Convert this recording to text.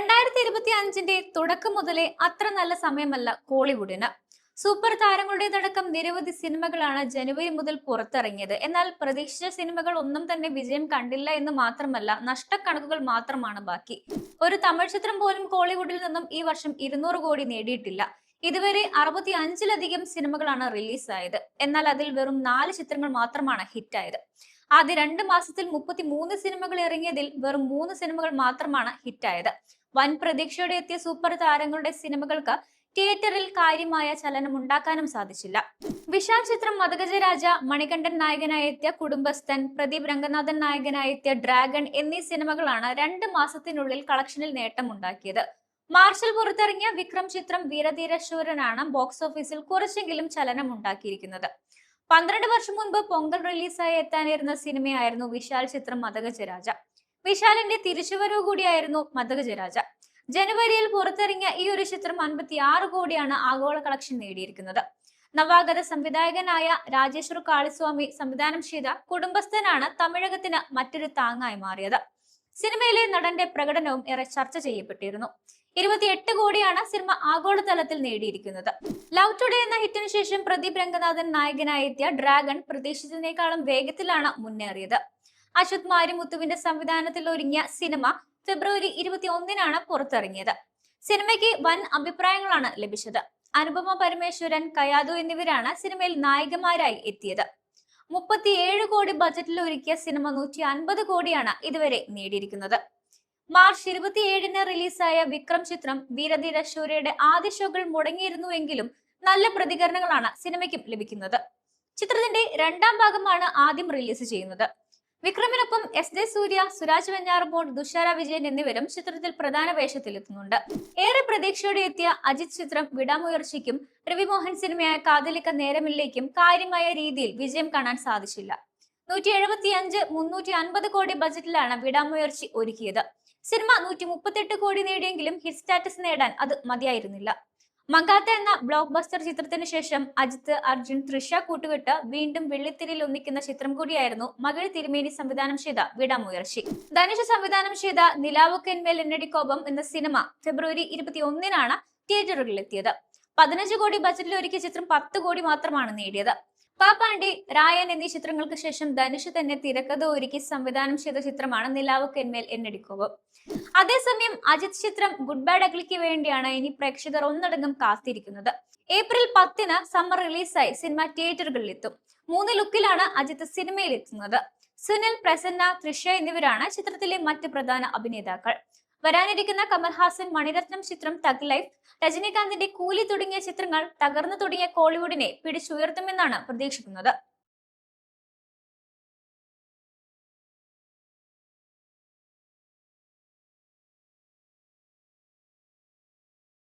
രണ്ടായിരത്തി ഇരുപത്തി അഞ്ചിന്റെ തുടക്കം മുതലേ അത്ര നല്ല സമയമല്ല കോളിവുഡിന്. സൂപ്പർ താരങ്ങളുടേതടക്കം നിരവധി സിനിമകളാണ് ജനുവരി മുതൽ പുറത്തിറങ്ങിയത്. എന്നാൽ പ്രതീക്ഷിച്ച സിനിമകൾ ഒന്നും തന്നെ വിജയം കണ്ടില്ല എന്ന് മാത്രമല്ല നഷ്ടക്കണക്കുകൾ മാത്രമാണ് ബാക്കി. ഒരു തമിഴ് ചിത്രം പോലും കോളിവുഡിൽ നിന്നും ഈ വർഷം ഇരുന്നൂറ് കോടി നേടിയിട്ടില്ല. ഇതുവരെ അറുപത്തി അഞ്ചിലധികം സിനിമകളാണ് റിലീസായത്. എന്നാൽ അതിൽ വെറും നാല് ചിത്രങ്ങൾ മാത്രമാണ് ഹിറ്റായത്. ആദ്യ രണ്ട് മാസത്തിൽ മുപ്പത്തി മൂന്ന് സിനിമകൾ ഇറങ്ങിയതിൽ വെറും മൂന്ന് സിനിമകൾ മാത്രമാണ് ഹിറ്റായത്. വൻ പ്രതീക്ഷയോടെ എത്തിയ സൂപ്പർ താരങ്ങളുടെ സിനിമകൾക്ക് തിയേറ്ററിൽ കാര്യമായ ചലനം ഉണ്ടാക്കാനും സാധിച്ചില്ല. വിശാൽ ചിത്രം മതഗജരാജ മണികണ്ഠൻ നായകനായി എത്തിയ കുടുംബസ്ഥൻ പ്രദീപ് രംഗനാഥൻ നായകനായി എത്തിയ ഡ്രാഗൺ എന്നീ സിനിമകളാണ് രണ്ട് മാസത്തിനുള്ളിൽ കളക്ഷനിൽ നേട്ടമുണ്ടാക്കിയത്. മാർച്ചിൽ പുറത്തിറങ്ങിയ വിക്രം ചിത്രം വീരധീരശൂരനാണ് ബോക്സ് ഓഫീസിൽ കുറച്ചെങ്കിലും ചലനം ഉണ്ടാക്കിയിരിക്കുന്നത്. പന്ത്രണ്ട് വർഷം മുൻപ് പൊങ്കൽ റിലീസായി എത്താനിരുന്ന സിനിമയായിരുന്നു വിശാൽ ചിത്രം മതകജരാജ. വിശാലിന്റെ തിരിച്ചുവരവ് കൂടിയായിരുന്നു മതകജരാജ. ജനുവരിയിൽ പുറത്തിറങ്ങിയ ഈ ഒരു ചിത്രം അൻപത്തി ആറ് കോടിയാണ് ആഗോള കളക്ഷൻ നേടിയിരിക്കുന്നത്. നവാഗത സംവിധായകനായ രാജേശ്വർ കാളിസ്വാമി സംവിധാനം ചെയ്ത കുടുംബസ്ഥനാണ് തമിഴകത്തിന് മറ്റൊരു താങ്ങായി മാറിയത്. സിനിമയിലെ നടന്റെ പ്രകടനവും ഏറെ ചർച്ച ചെയ്യപ്പെട്ടിരുന്നു. ഇരുപത്തിയെട്ട് കോടിയാണ് സിനിമ ആഗോളതലത്തിൽ നേടിയിരിക്കുന്നത്. ലവ് ടുഡേ എന്ന ഹിറ്റിന് ശേഷം പ്രദീപ് രംഗനാഥൻ നായകനായി എത്തിയ ഡ്രാഗൺ പ്രതീക്ഷിച്ചതിനേക്കാളും വേഗത്തിലാണ് മുന്നേറിയത്. അശ്വത് മാരിമുത്തുവിന്റെ സംവിധാനത്തിൽ ഒരുങ്ങിയ സിനിമ ഫെബ്രുവരി ഇരുപത്തി ഒന്നിനാണ് പുറത്തിറങ്ങിയത്. സിനിമയ്ക്ക് വൻ അഭിപ്രായങ്ങളാണ് ലഭിച്ചത്. അനുപമ പരമേശ്വരൻ കയാദു എന്നിവരാണ് സിനിമയിൽ നായികമാരായി എത്തിയത്. മുപ്പത്തിയേഴ് കോടി ബജറ്റിൽ ഒരുക്കിയ സിനിമ നൂറ്റി അൻപത് കോടിയാണ് ഇതുവരെ നേടിയിരിക്കുന്നത്. മാർച്ച് ഇരുപത്തിയേഴിന് റിലീസായ വിക്രം ചിത്രം വീരധീര ശൂരയുടെ ആദ്യ ഷോകൾ മുടങ്ങിയിരുന്നുവെങ്കിലും നല്ല പ്രതികരണങ്ങളാണ് സിനിമയ്ക്കും ലഭിക്കുന്നത്. ചിത്രത്തിന്റെ രണ്ടാം ഭാഗമാണ് ആദ്യം റിലീസ് ചെയ്യുന്നത്. വിക്രമിനൊപ്പം എസ് ജെ സൂര്യ സുരാജ് വെഞ്ഞാറമോൾ ദുഷാര വിജയൻ എന്നിവരും ചിത്രത്തിൽ പ്രധാന വേഷത്തിലെത്തുന്നുണ്ട്. ഏറെ പ്രതീക്ഷയോടെ എത്തിയ അജിത് ചിത്രം വിടാമുയർച്ചയ്ക്കും രവിമോഹൻ സിനിമയായ കാതലിക്ക നേരമില്ലേക്കും കാര്യമായ രീതിയിൽ വിജയം കാണാൻ സാധിച്ചില്ല. നൂറ്റി എഴുപത്തി അഞ്ച് മുന്നൂറ്റി അൻപത് കോടി ബജറ്റിലാണ് വിടാമുയർച്ചി ഒരുക്കിയത്. സിനിമ നൂറ്റി മുപ്പത്തെട്ട് കോടി നേടിയെങ്കിലും ഹിറ്റ് സ്റ്റാറ്റസ് നേടാൻ അത് മതിയായിരുന്നില്ല. മങ്കാത്ത എന്ന ബ്ലോക്ക് ബസ്റ്റർ ചിത്രത്തിന് ശേഷം അജിത്ത് അർജുൻ തൃഷ കൂട്ടുകെട്ട് വീണ്ടും വെള്ളിത്തിരിയിൽ ഒന്നിക്കുന്ന ചിത്രം കൂടിയായിരുന്നു മകൾ തിരുമേനി സംവിധാനം ചെയ്ത വിടാമുയർച്ചി. ധനുഷ് സംവിധാനം ചെയ്ത നിലാവുക്കൻമേൽ എന്നടി കോപം എന്ന സിനിമ ഫെബ്രുവരി ഇരുപത്തി ഒന്നിനാണ് തിയേറ്ററുകളിലെത്തിയത് പതിനഞ്ച് കോടി ബജറ്റിൽ ഒരുക്കിയ ചിത്രം പത്ത് കോടി മാത്രമാണ് നേടിയത്. പാപ്പാണ്ടി റായൻ എന്നീ ചിത്രങ്ങൾക്ക് ശേഷം ധനുഷ് തന്നെ തിരക്കഥ ഒരുക്കി സംവിധാനം ചെയ്ത ചിത്രമാണ് നിലാവ് കെന്മേൽ എന്നടിക്കോവ്. അതേസമയം അജിത് ചിത്രം ഗുഡ് ബാഡ് അഗ്ലിക്ക് വേണ്ടിയാണ് ഇനി പ്രേക്ഷകർ ഒന്നടങ്കം കാത്തിരിക്കുന്നത്. ഏപ്രിൽ പത്തിന് സമ്മർ റിലീസായി സിനിമ തിയേറ്ററുകളിൽ എത്തും മൂന്ന് ലുക്കിലാണ് അജിത് സിനിമയിൽ എത്തുന്നത് സുനിൽ പ്രസന്ന തൃഷ എന്നിവരാണ് ചിത്രത്തിലെ മറ്റ് പ്രധാന അഭിനേതാക്കൾ. വരാനിരിക്കുന്ന കമൽഹാസൻ മണിരത്നം ചിത്രം തഗ് ലൈഫ് രജനീകാന്തിന്റെ കൂലി തുടങ്ങിയ ചിത്രങ്ങൾ തകർന്നു തുടങ്ങിയ കോളിവുഡിനെ പിടിച്ചുയർത്തുമെന്നാണ് പ്രതീക്ഷിക്കുന്നത്.